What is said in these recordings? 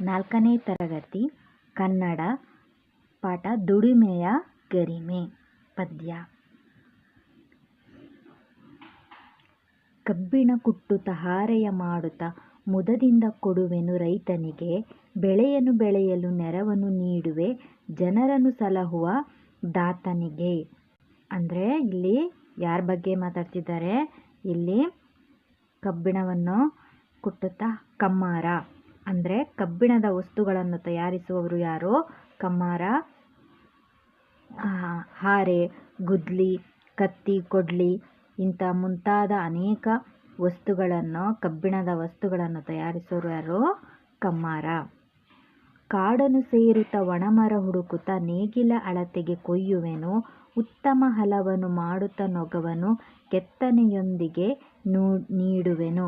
ನಾಲ್ಕನೇ ತರಗತಿ, ಕನ್ನಡ ಪಾಠ ದುಡಿಮೆಯ ಗರಿಮೆ, ಪದ್ಯ. ಕಬ್ಬಿಣ ಕುಟ್ಟುತ ಹಾರೆಯ ಮಾಡುತ್ತ ಮುದದಿಂದ ಕೊಡುವೆನು ರೈತನಿಗೆ, ಬೆಳೆಯನ್ನು ಬೆಳೆಯಲು ನೆರವನ್ನು ನೀಡುವೆ, ಜನರನ್ನು ಸಲಹುವ ದಾತನಿಗೆ. ಅಂದರೆ ಇಲ್ಲಿ ಯಾರ ಬಗ್ಗೆ ಮಾತಾಡ್ತಿದ್ದಾರೆ? ಇಲ್ಲಿ ಕಬ್ಬಿಣವನ್ನು ಕುಟ್ಟುತ್ತಾ ಕಮ್ಮಾರ. ಅಂದರೆ ಕಬ್ಬಿಣದ ವಸ್ತುಗಳನ್ನು ತಯಾರಿಸುವವರು ಯಾರು? ಕಮ್ಮಾರ ಹಾರೆ, ಗುದ್ಲಿ, ಕತ್ತಿ, ಕೊಡ್ಲಿ ಇಂಥ ಮುಂತಾದ ಅನೇಕ ವಸ್ತುಗಳನ್ನು, ಕಬ್ಬಿಣದ ವಸ್ತುಗಳನ್ನು ತಯಾರಿಸೋರು ಯಾರು? ಕಮ್ಮಾರ. ಕಾಡನ್ನು ಸೇರುತ್ತ ಒಣಮರ ಹುಡುಕುತ್ತ ನೇಗಿಲ ಅಳತೆಗೆ ಕೊಯ್ಯುವೆನು, ಉತ್ತಮ ಹಲವನ್ನು ಮಾಡುತ್ತ ನೊಗವನು, ಕೆತ್ತನೆಯೊಂದಿಗೆ ನೀಡುವೆನು.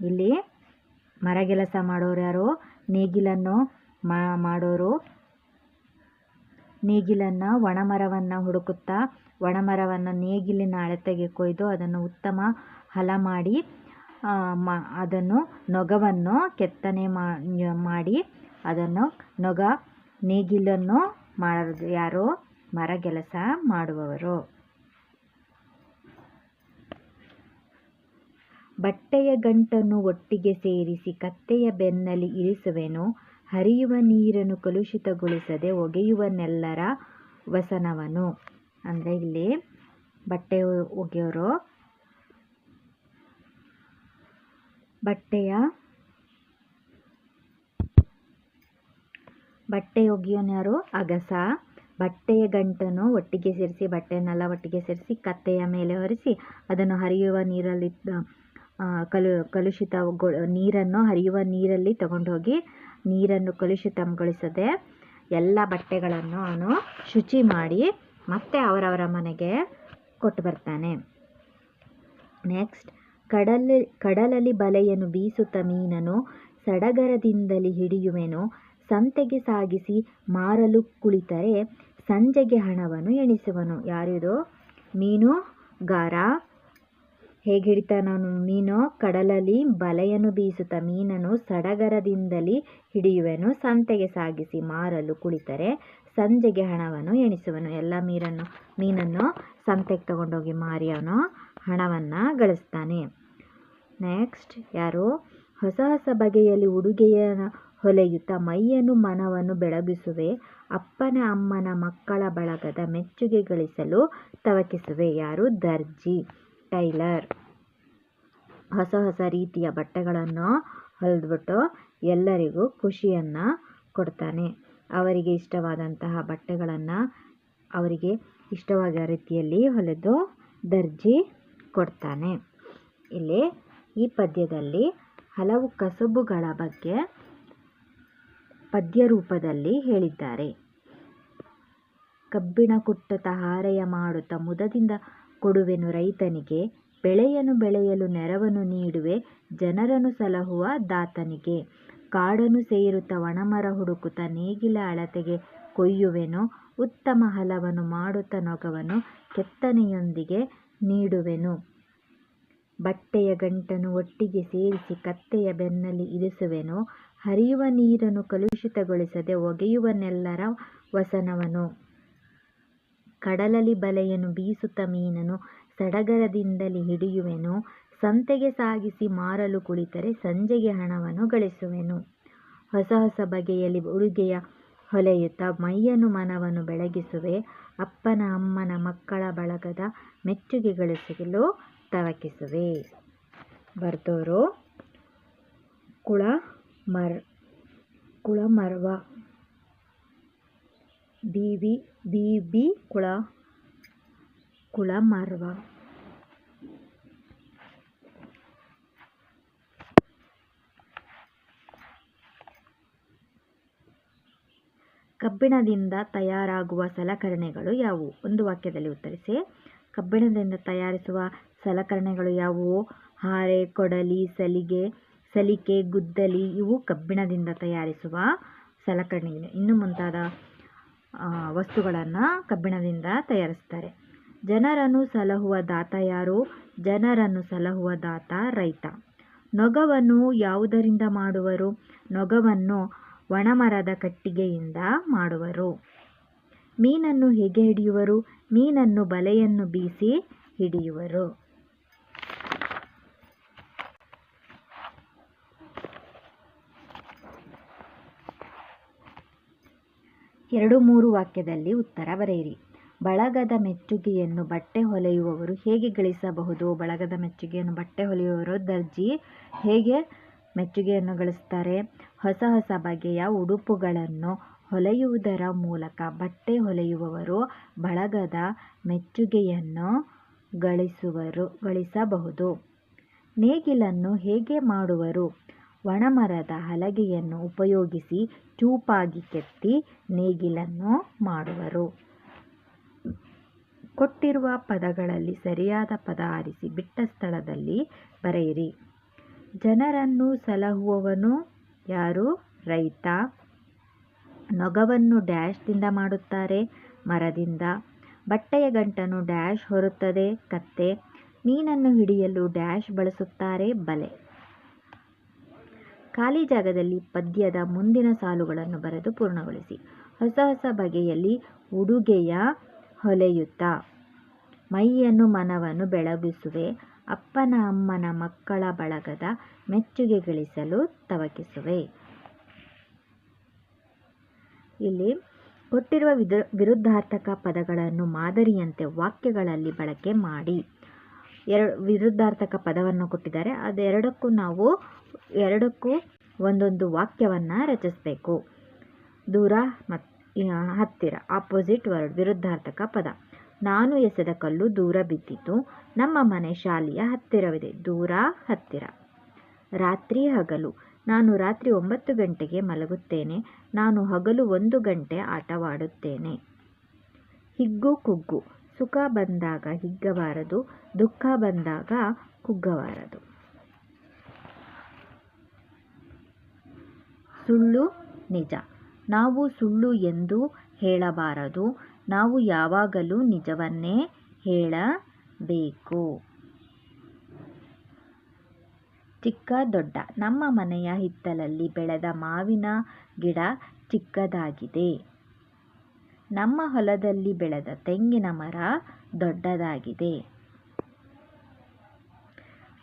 ಇಲ್ಲಿ ಮರಗೆಲಸ ಮಾಡೋರು ಯಾರು? ನೇಗಿಲನ್ನು ಮಾಡೋರು. ನೇಗಿಲನ್ನು ಒಣಮರವನ್ನು ಹುಡುಕುತ್ತಾ, ಒಣಮರವನ್ನು ನೇಗಿಲಿನ ಅಳತೆಗೆ ಕೊಯ್ದು ಅದನ್ನು ಉತ್ತಮ ಹಲ ಮಾಡಿ ಮ, ಅದನ್ನು ನೊಗವನ್ನು ಕೆತ್ತನೆ ಮಾಡಿ ಅದನ್ನು ನೊಗ ನೇಗಿಲನ್ನು ಮಾಡೋದು ಯಾರು? ಮರಗೆಲಸ ಮಾಡುವವರು. ಬಟ್ಟೆಯ ಗಂಟನ್ನು ಒಟ್ಟಿಗೆ ಸೇರಿಸಿ ಕತ್ತೆಯ ಬೆನ್ನಲ್ಲಿ ಇರಿಸುವೆನು. ಹರಿಯುವ ನೀರನ್ನು ಕಲುಷಿತಗೊಳಿಸದೆ ಒಗೆಯುವನೆಲ್ಲರ ವಸನವನು. ಅಂದರೆ ಇಲ್ಲಿ ಬಟ್ಟೆ ಒಗೆಯೋರು. ಬಟ್ಟೆಯ ಬಟ್ಟೆ ಒಗೆಯೋನರು ಅಗಸ. ಬಟ್ಟೆಯ ಗಂಟನ್ನು ಒಟ್ಟಿಗೆ ಸೇರಿಸಿ, ಬಟ್ಟೆಯನ್ನೆಲ್ಲ ಒಟ್ಟಿಗೆ ಸೇರಿಸಿ, ಕತ್ತೆಯ ಮೇಲೆ ಒರೆಸಿ ಅದನ್ನು ಹರಿಯುವ ನೀರಲ್ಲಿ ಕಲು, ಕಲುಷಿತ ನೀರನ್ನು, ಹರಿಯುವ ನೀರಲ್ಲಿ ತಗೊಂಡೋಗಿ ನೀರನ್ನು ಕಲುಷಿತಗೊಳಿಸದೆ ಎಲ್ಲ ಬಟ್ಟೆಗಳನ್ನು ಅವನು ಶುಚಿ ಮಾಡಿ ಮತ್ತೆ ಅವರವರ ಮನೆಗೆ ಕೊಟ್ಟು ಬರ್ತಾನೆ. ನೆಕ್ಸ್ಟ್ ಕಡಲ ಕಡಲಲ್ಲಿ ಬಲೆಯನ್ನು ಬೀಸುತ್ತ ಮೀನನು ಸಡಗರದಿಂದಲೇ ಹಿಡಿಯುವೆನು. ಸಂತೆಗೆ ಸಾಗಿಸಿ ಮಾರಲು ಕುಳಿತರೆ ಸಂಜೆಗೆ ಹಣವನ್ನು ಎಣಿಸುವನು. ಯಾರಿದು? ಮೀನುಗಾರ. ಹೇಗೆ ಹಿಡಿತಾನವನು ಮೀನು ಕಡಲಲ್ಲಿ ಬಲೆಯನ್ನು ಬೀಸುತ್ತಾ ಮೀನನ್ನು ಸಡಗರದಿಂದಲೇ ಹಿಡಿಯುವೆನು. ಸಂತೆಗೆ ಸಾಗಿಸಿ ಮಾರಲು ಕುಳಿತರೆ ಸಂಜೆಗೆ ಹಣವನ್ನು ಎಣಿಸುವನು. ಎಲ್ಲ ಮೀರನ್ನು, ಮೀನನ್ನು ಸಂತೆಗೆ ತಗೊಂಡೋಗಿ ಮಾರಿ ಅವನು ಹಣವನ್ನು ಗಳಿಸ್ತಾನೆ. ನೆಕ್ಸ್ಟ್ ಯಾರು? ಹೊಸ ಹೊಸ ಬಗೆಯಲ್ಲಿ ಉಡುಗೆಯ ಹೊಲೆಯುತ್ತ ಮೈಯನ್ನು ಮನವನ್ನು ಬೆಳಗಿಸುವೆ. ಅಪ್ಪನ, ಅಮ್ಮನ ಮಕ್ಕಳ ಬಳಗದ ಮೆಚ್ಚುಗೆ ಗಳಿಸಲು ತವಕಿಸುವೆ. ಯಾರು? ದರ್ಜಿ. ಟೈಲರ್. ಹೊಸ ಹೊಸ ರೀತಿಯ ಬಟ್ಟೆಗಳನ್ನು ಹೊಲಿದ್ಬಿಟ್ಟು ಎಲ್ಲರಿಗೂ ಖುಷಿಯನ್ನು ಕೊಡ್ತಾನೆ. ಅವರಿಗೆ ಇಷ್ಟವಾದಂತಹ ಬಟ್ಟೆಗಳನ್ನು ಅವರಿಗೆ ಇಷ್ಟವಾದ ರೀತಿಯಲ್ಲಿ ಹೊಲೆದು ದರ್ಜಿ ಕೊಡ್ತಾನೆ. ಇಲ್ಲಿ ಈ ಪದ್ಯದಲ್ಲಿ ಹಲವು ಕಸುಬುಗಳ ಬಗ್ಗೆ ಪದ್ಯ ರೂಪದಲ್ಲಿ ಹೇಳಿದ್ದಾರೆ. ಕಬ್ಬಿಣ ಕುಟ್ಟತ ಹಾರೆಯ ಮಾಡುತ್ತ ಮುದದಿಂದ ಕೊಡುವೆನು ರೈತನಿಗೆ ಬೆಳೆಯನ್ನು ಬೆಳೆಯಲು ನೆರವನ್ನು ನೀಡುವೆ, ಜನರನ್ನು ಸಲಹುವ ದಾತನಿಗೆ. ಕಾಡನ್ನು ಸೇರುತ್ತ ಒಣಮರ ಹುಡುಕುತ್ತ ನೇಗಿಲ ಅಳತೆಗೆ ಕೊಯ್ಯುವೆನು, ಉತ್ತಮ ಹಲವನ್ನು ಮಾಡುತ್ತ ನೊಗವನ್ನು ಕೆತ್ತನೆಯೊಂದಿಗೆ ನೀಡುವೆನು. ಬಟ್ಟೆಯ ಗಂಟನ್ನು ಒಟ್ಟಿಗೆ ಸೇರಿಸಿ ಕತ್ತೆಯ ಬೆನ್ನಲ್ಲಿ ಇರಿಸುವೆನು, ಹರಿಯುವ ನೀರನ್ನು ಕಲುಷಿತಗೊಳಿಸದೆ ಒಗೆಯುವನೆಲ್ಲರ ವಸನವನು. ಕಡಲಲ್ಲಿ ಬಲೆಯನ್ನು ಬೀಸುತ್ತ ಮೀನನು, ಸಡಗರದಿಂದಲೇ ಹಿಡಿಯುವೆನು. ಸಂತೆಗೆ ಸಾಗಿಸಿ ಮಾರಲು ಕುಳಿತರೆ ಸಂಜೆಗೆ ಹಣವನ್ನು ಗಳಿಸುವೆನು. ಹೊಸ ಹೊಸ ಬಗೆಯಲ್ಲಿ ಉಡುಗೆಯ ಹೊಲೆಯುತ್ತ ಮೈಯನ್ನು ಮನವನ್ನು ಬೆಳಗಿಸುವೆ. ಅಪ್ಪನ ಅಮ್ಮನ ಮಕ್ಕಳ ಬಳಗದ ಮೆಚ್ಚುಗೆ ಗಳಿಸಲು ತವಕಿಸುವೆ. ಬರ್ದೋರು ಕುಳ ಮರ್ ಕುಳಮರ್ವ ಬಿ ವಿ ಬಿ ಬಿ ಕುಳ, ಕುಳಮರ್ವ. ಕಬ್ಬಿಣದಿಂದ ತಯಾರಾಗುವ ಸಲಕರಣೆಗಳು ಯಾವುವು? ಒಂದು ವಾಕ್ಯದಲ್ಲಿ ಉತ್ತರಿಸಿ. ಕಬ್ಬಿಣದಿಂದ ತಯಾರಿಸುವ ಸಲಕರಣೆಗಳು ಯಾವುವು? ಹಾರೆ, ಕೊಡಲಿ, ಸಲಿಗೆ, ಸಲಿಕೆ, ಗುದ್ದಲಿ ಇವು ಕಬ್ಬಿಣದಿಂದ ತಯಾರಿಸುವ ಸಲಕರಣೆಗಳು. ಇನ್ನು ಮುಂತಾದ ವಸ್ತುಗಳನ್ನು ಕಬ್ಬಿಣದಿಂದ ತಯಾರಿಸ್ತಾರೆ. ಜನರನ್ನು ಸಲಹುವ ದಾತ ಯಾರು? ಜನರನ್ನು ಸಲಹುವ ದಾತ ರೈತ. ನೊಗವನ್ನು ಯಾವುದರಿಂದ ಮಾಡುವರು? ನೊಗವನ್ನು ಒಣಮರದ ಕಟ್ಟಿಗೆಯಿಂದ ಮಾಡುವರು. ಮೀನನ್ನು ಹೇಗೆ ಹಿಡಿಯುವರು? ಮೀನನ್ನು ಬಲೆಯನ್ನು ಬೀಸಿ ಹಿಡಿಯುವರು. ಎರಡು ಮೂರು ವಾಕ್ಯದಲ್ಲಿ ಉತ್ತರ ಬರೆಯಿರಿ. ಬಳಗದ ಮೆಚ್ಚುಗೆಯನ್ನು ಬಟ್ಟೆ ಹೊಲೆಯುವವರು ಹೇಗೆ ಗಳಿಸಬಹುದು? ಬಳಗದ ಮೆಚ್ಚುಗೆಯನ್ನು ಬಟ್ಟೆ ಹೊಲೆಯುವವರು ದರ್ಜಿ ಹೇಗೆ ಮೆಚ್ಚುಗೆಯನ್ನು ಗಳಿಸ್ತಾರೆ ಹೊಸ ಹೊಸ ಬಗೆಯ ಉಡುಪುಗಳನ್ನು ಹೊಲೆಯುವುದರ ಮೂಲಕ ಬಟ್ಟೆ ಹೊಲೆಯುವವರು ಬಳಗದ ಮೆಚ್ಚುಗೆಯನ್ನು ಗಳಿಸುವರು, ಗಳಿಸಬಹುದು. ನೇಗಿಲನ್ನು ಹೇಗೆ ಮಾಡುವರು? ಒಣಮರದ ಹಲಗೆಯನ್ನು ಉಪಯೋಗಿಸಿ ಚೂಪಾಗಿ ಕೆತ್ತಿ ನೇಗಿಲನ್ನು ಮಾಡುವರು. ಕೊಟ್ಟಿರುವ ಪದಗಳಲ್ಲಿ ಸರಿಯಾದ ಪದ ಆರಿಸಿ ಬಿಟ್ಟ ಸ್ಥಳದಲ್ಲಿ ಬರೆಯಿರಿ. ಜನರನ್ನು ಸಲಹುವವನು ಯಾರು? ರೈತ. ನೊಗವನ್ನು ಡ್ಯಾಶ್ದಿಂದ ಮಾಡುತ್ತಾರೆ. ಮರದಿಂದ. ಬಟ್ಟೆಯ ಗಂಟನ್ನು ಡ್ಯಾಶ್ ಹೊರುತ್ತದೆ. ಕತ್ತೆ. ಮೀನನ್ನು ಹಿಡಿಯಲು ಡ್ಯಾಶ್ ಬಳಸುತ್ತಾರೆ. ಬಲೆ. ಖಾಲಿ ಜಾಗದಲ್ಲಿ ಪದ್ಯದ ಮುಂದಿನ ಸಾಲುಗಳನ್ನು ಬರೆದು ಪೂರ್ಣಗೊಳಿಸಿ. ಹೊಸ ಹೊಸ ಬಗೆಯಲ್ಲಿ ಉಡುಗೆಯ ಹೊಲೆಯುತ್ತ. ಮೈಯನ್ನು ಮನವನ್ನು ಬೆಳಗಿಸುವೆ. ಅಪ್ಪನ ಅಮ್ಮನ ಮಕ್ಕಳ ಬಳಗದ ಮೆಚ್ಚುಗೆ ಗಳಿಸಲು ತವಕಿಸುವೆ. ಇಲ್ಲಿ ಕೊಟ್ಟಿರುವ ವಿದ, ವಿರುದ್ಧಾರ್ಥಕ ಪದಗಳನ್ನು ಮಾದರಿಯಂತೆ ವಾಕ್ಯಗಳಲ್ಲಿ ಬಳಕೆ ಮಾಡಿ. ಎರಡು, ವಿರುದ್ಧಾರ್ಥಕ ಪದವನ್ನು ಕೊಟ್ಟಿದ್ದಾರೆ. ಅದೆರಡಕ್ಕೂ ನಾವು ಎರಡಕ್ಕೂ ಒಂದೊಂದು ವಾಕ್ಯವನ್ನು ರಚಿಸಬೇಕು. ದೂರ ಮತ್ತು ಹತ್ತಿರ ಆಪೋಸಿಟ್ ವರ್ಡ್ ವಿರುದ್ಧಾರ್ಥಕ ಪದ. ನಾನು ಎಸೆದ ಕಲ್ಲು ದೂರ ಬಿದ್ದಿತು, ನಮ್ಮ ಮನೆ ಶಾಲೆಯ ಹತ್ತಿರವಿದೆ, ದೂರ ಹತ್ತಿರ. ರಾತ್ರಿ ಹಗಲು, ನಾನು ರಾತ್ರಿ ಒಂಬತ್ತು ಗಂಟೆಗೆ ಮಲಗುತ್ತೇನೆ, ನಾನು ಹಗಲು ಒಂದು ಗಂಟೆ ಆಟವಾಡುತ್ತೇನೆ. ಹಿಗ್ಗು ಕುಗ್ಗು, ಸುಖ ಬಂದಾಗ ಹಿಗ್ಗಬಾರದು, ದುಃಖ ಬಂದಾಗ ಕುಗ್ಗಬಾರದು. ಸುಳ್ಳು ನಿಜ. ನಾವು ಸುಳ್ಳು ಎಂದು ಹೇಳಬಾರದು. ನಾವು ಯಾವಾಗಲೂ ನಿಜವನ್ನೇ ಹೇಳಬೇಕು. ಚಿಕ್ಕ ದೊಡ್ಡ. ನಮ್ಮ ಮನೆಯ ಹಿತ್ತಲಲ್ಲಿ ಬೆಳೆದ ಮಾವಿನ ಗಿಡ ಚಿಕ್ಕದಾಗಿದೆ. ನಮ್ಮ ಹೊಲದಲ್ಲಿ ಬೆಳೆದ ತೆಂಗಿನ ಮರ ದೊಡ್ಡದಾಗಿದೆ.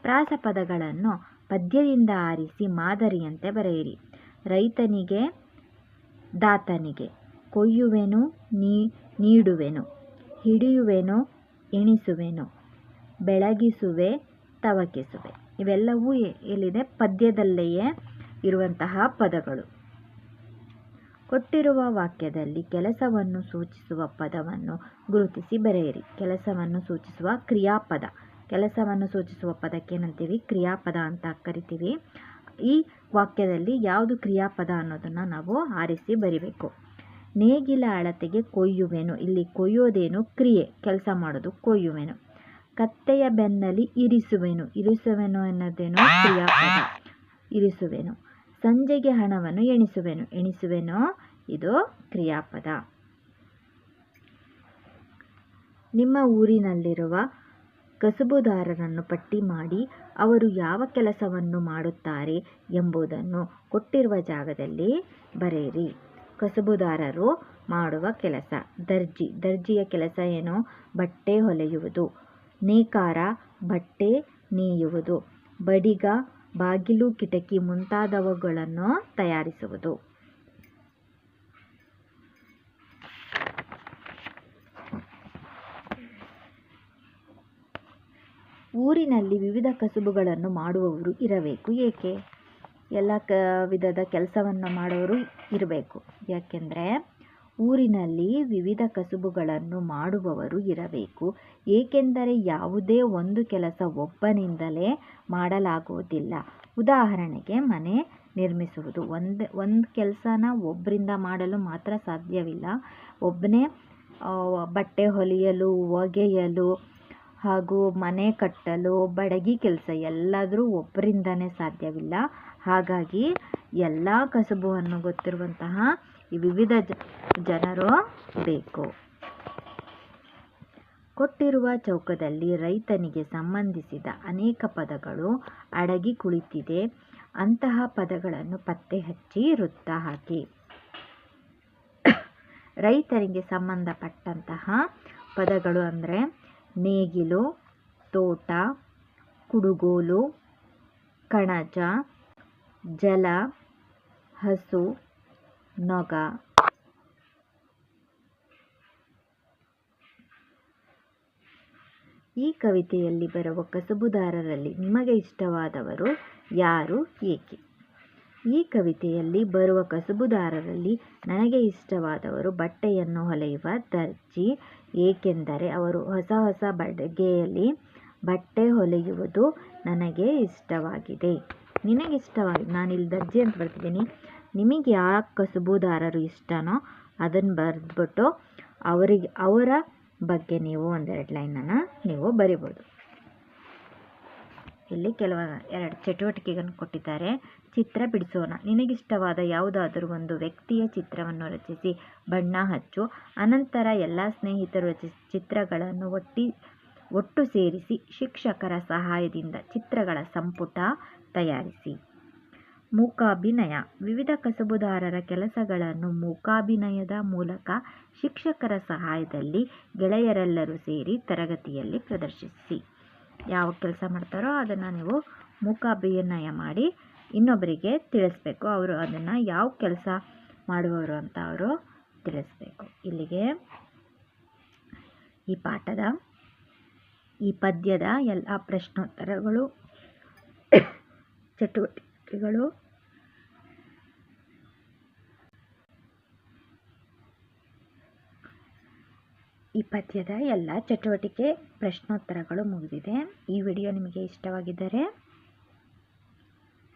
ಪ್ರಾಸಪದಗಳನ್ನು ಪದ್ಯದಿಂದ ಆರಿಸಿ ಮಾದರಿಯಂತೆ ಬರೆಯಿರಿ. ರೈತನಿಗೆ, ದಾತನಿಗೆ ಕೊಯ್ಯುವೆನು, ನೀ, ನೀಡುವೆನು, ಹಿಡಿಯುವೆನು, ಎಣಿಸುವೆನು, ಬೆಳಗಿಸುವೆ, ತವಕಿಸುವೆ. ಇವೆಲ್ಲವೂ ಎಲ್ಲಿದೆ ಪದ್ಯದಲ್ಲಿಯೇ ಇರುವಂತಹ ಪದಗಳು. ಕೊಟ್ಟಿರುವ ವಾಕ್ಯದಲ್ಲಿ ಕೆಲಸವನ್ನು ಸೂಚಿಸುವ ಪದವನ್ನು ಗುರುತಿಸಿ ಬರೆಯಿರಿ. ಕೆಲಸವನ್ನು ಸೂಚಿಸುವ ಕ್ರಿಯಾಪದ. ಕೆಲಸವನ್ನು ಸೂಚಿಸುವ ಪದಕ್ಕೆ ಏನಂತೀವಿ ಕ್ರಿಯಾಪದ ಅಂತ ಕರಿತೀವಿ. ಈ ವಾಕ್ಯದಲ್ಲಿ ಯಾವುದು ಕ್ರಿಯಾಪದ ಅನ್ನೋದನ್ನು ನಾವು ಆರಿಸಿ ಬರಿಬೇಕು. ನೇಗಿಲ ಅಳತೆಗೆ ಕೊಯ್ಯುವೆನು. ಇಲ್ಲಿ ಕೊಯ್ಯೋದೇನು? ಕ್ರಿಯೆ. ಕೆಲಸ ಮಾಡೋದು ಕೊಯ್ಯುವೆನು. ಕತ್ತೆಯ ಬೆನ್ನಲ್ಲಿ ಇರಿಸುವೆನು. ಇರಿಸುವೆನು ಅನ್ನೋದೇನು ಕ್ರಿಯಾಪದ. ಇರಿಸುವೆನು. ಸಂಜೆಗೆ ಹಣವನ್ನು ಎಣಿಸುವೆನು. ಎಣಿಸುವೆನು? ಇದು ಕ್ರಿಯಾಪದ. ನಿಮ್ಮ ಊರಿನಲ್ಲಿರುವ ಕಸುಬುದಾರರನ್ನು ಪಟ್ಟಿ ಮಾಡಿ ಅವರು ಯಾವ ಕೆಲಸವನ್ನು ಮಾಡುತ್ತಾರೆ ಎಂಬುದನ್ನು ಕೊಟ್ಟಿರುವ ಜಾಗದಲ್ಲಿ ಬರೆಯಿರಿ. ಕಸಬುದಾರರು ಮಾಡುವ ಕೆಲಸ. ದರ್ಜಿ. ದರ್ಜಿಯ ಕೆಲಸ ಏನು? ಬಟ್ಟೆ ಹೊಲೆಯುವುದು. ನೇಕಾರ. ಬಟ್ಟೆ ನೇಯುವುದು. ಬಡಿಗ. ಬಾಗಿಲು ಕಿಟಕಿ ಮುಂತಾದವುಗಳನ್ನು ತಯಾರಿಸುವುದು. ಊರಿನಲ್ಲಿ ವಿವಿಧ ಕಸುಬುಗಳನ್ನು ಮಾಡುವವರು ಇರಬೇಕು. ಏಕೆ? ಎಲ್ಲ ಕ, ವಿಧದ ಕೆಲಸವನ್ನು ಮಾಡೋರು ಇರಬೇಕು. ಯಾಕೆಂದರೆ ಊರಿನಲ್ಲಿ ವಿವಿಧ ಕಸುಬುಗಳನ್ನು ಮಾಡುವವರು ಇರಬೇಕು. ಏಕೆಂದರೆ ಯಾವುದೇ ಒಂದು ಕೆಲಸ ಒಬ್ಬನಿಂದಲೇ ಮಾಡಲಾಗುವುದಿಲ್ಲ. ಉದಾಹರಣೆಗೆ ಮನೆ ನಿರ್ಮಿಸುವುದು. ಒಂದು ಒಂದು ಕೆಲಸನ ಒಬ್ಬರಿಂದ ಮಾಡಲು ಮಾತ್ರ ಸಾಧ್ಯವಿಲ್ಲ. ಒಬ್ಬನೇ ಬಟ್ಟೆ ಹೊಲಿಯಲು, ಒಗೆಯಲು ಹಾಗೂ ಮನೆ ಕಟ್ಟಲು, ಬಡಗಿ ಕೆಲಸ ಎಲ್ಲಾದರೂ ಒಬ್ಬರಿಂದನೇ ಸಾಧ್ಯವಿಲ್ಲ. ಹಾಗಾಗಿ ಎಲ್ಲ ಕಸುಬನ್ನು ಗೊತ್ತಿರುವಂತಹ ವಿವಿಧ ಜನರು ಬೇಕು. ಕೊಟ್ಟಿರುವ ಚೌಕದಲ್ಲಿ ರೈತನಿಗೆ ಸಂಬಂಧಿಸಿದ ಅನೇಕ ಪದಗಳು ಅಡಗಿ ಕುಳಿತಿದೆ. ಅಂತಹ ಪದಗಳನ್ನು ಪತ್ತೆ ಹಚ್ಚಿ ವೃತ್ತ ಹಾಕಿ. ರೈತರಿಗೆ ಸಂಬಂಧಪಟ್ಟಂತಹ ಪದಗಳು ಅಂದರೆ ನೇಗಿಲು, ತೋಟ, ಕುಡುಗೋಲು, ಕಣಜ, ಜಲ, ಹಸು, ನೊಗ. ಈ ಕವಿತೆಯಲ್ಲಿ ಬರುವ ಕಸಬುದಾರರಲ್ಲಿ ನಿಮಗೆ ಇಷ್ಟವಾದವರು ಯಾರು, ಏಕೆ? ಈ ಕವಿತೆಯಲ್ಲಿ ಬರುವ ಕಸಬುದಾರರಲ್ಲಿ ನನಗೆ ಇಷ್ಟವಾದವರು ಬಟ್ಟೆಯನ್ನು ಹೊಲೆಯುವ ದರ್ಜಿ ಏಕೆಂದರೆ ಅವರು ಹೊಸ ಹೊಸ ಬಗೆಯಲ್ಲಿ ಬಟ್ಟೆ ಹೊಲಿಯುವುದು ನನಗೆ ಇಷ್ಟವಾಗಿದೆ. ನಿನಗಿಷ್ಟವಾಗಿ ನಾನು ಇಲ್ಲಿ ದರ್ಜಿ ಅಂತ ಬರ್ತಿದ್ದೀನಿ. ನಿಮಗೆ ಯಾವ ಕಸುಬುದಾರರು ಇಷ್ಟನೋ ಅದನ್ನು ಬರೆದ್ಬಿಟ್ಟು ಅವರಿಗೆ, ಅವರ ಬಗ್ಗೆ ನೀವು ಒಂದೆರಡು ಲೈನನ್ನು ನೀವು ಬರಿಬೋದು. ಇಲ್ಲಿ ಕೆಲವು ಎರಡು ಚಟುವಟಿಕೆಗಳನ್ನು ಕೊಟ್ಟಿದ್ದಾರೆ. ಚಿತ್ರ ಬಿಡಿಸೋಣ. ನಿನಗಿಷ್ಟವಾದ ಯಾವುದಾದರೂ ಒಂದು ವ್ಯಕ್ತಿಯ ಚಿತ್ರವನ್ನು ರಚಿಸಿ, ಬಣ್ಣ ಹಚ್ಚು. ಅನಂತರ ಎಲ್ಲ ಸ್ನೇಹಿತರು ಚಿತ್ರಗಳನ್ನು ಒಟ್ಟಿ, ಒಟ್ಟು ಸೇರಿಸಿ ಶಿಕ್ಷಕರ ಸಹಾಯದಿಂದ ಚಿತ್ರಗಳ ಸಂಪುಟ ತಯಾರಿಸಿ. ಮೂಕಾಭಿನಯ. ವಿವಿಧ ಕಸುಬುದಾರರ ಕೆಲಸಗಳನ್ನು ಮೂಕಾಭಿನಯದ ಮೂಲಕ ಶಿಕ್ಷಕರ ಸಹಾಯದಲ್ಲಿ ಗೆಳೆಯರೆಲ್ಲರೂ ಸೇರಿ ತರಗತಿಯಲ್ಲಿ ಪ್ರದರ್ಶಿಸಿ. ಯಾವ ಕೆಲಸ ಮಾಡ್ತಾರೋ ಅದನ್ನು ನೀವು ಮೂಕಾಭಿನಯ ಮಾಡಿ ಇನ್ನೊಬ್ಬರಿಗೆ ತಿಳಿಸ್ಬೇಕು. ಅವರು ಅದನ್ನು ಯಾವ ಕೆಲಸ ಮಾಡುವವರು ಅಂತ ಅವರು ತಿಳಿಸ್ಬೇಕು. ಇಲ್ಲಿಗೆ ಈ ಪಾಠದ, ಈ ಪದ್ಯದ ಎಲ್ಲ ಪ್ರಶ್ನೋತ್ತರಗಳು, ಚಟುವಟಿಕೆಗಳು. ಈ ಪದ್ಯದ ಎಲ್ಲ ಚಟುವಟಿಕೆ ಪ್ರಶ್ನೋತ್ತರಗಳು ಮುಗಿದಿದೆ. ಈ ವಿಡಿಯೋ ನಿಮಗೆ ಇಷ್ಟವಾಗಿದ್ದರೆ